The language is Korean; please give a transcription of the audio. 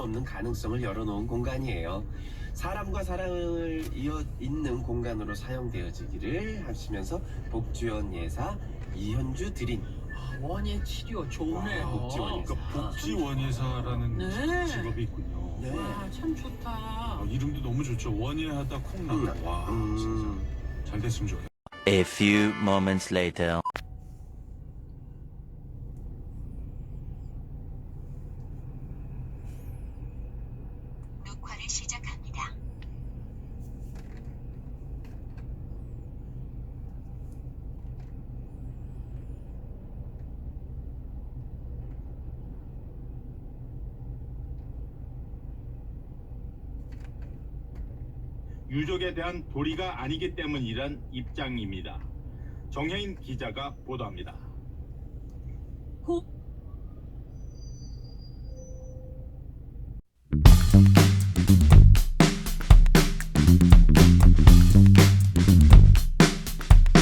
없는 가능성을 열어놓은 공간이에요. 사람과 사랑을 이어 잇는 공간으로 사용되어지기를 하시면서 복지원 예사 이현주 드림 아, 원예 치료 좋네요. 와, 복지원이죠. 그러니까 복지원 예사라는 네. 직업이 있군요. 네. 와, 참 좋다. 아, 이름도 너무 좋죠. 원예하다 콩나다. 음. 와, 음. 진짜 잘 됐으면 좋겠다. A few moments later. 녹화를 시작합니다. 유족에 대한 도리가 아니기 때문이란 입장입니다. 정혜인 기자가 보도합니다. 혹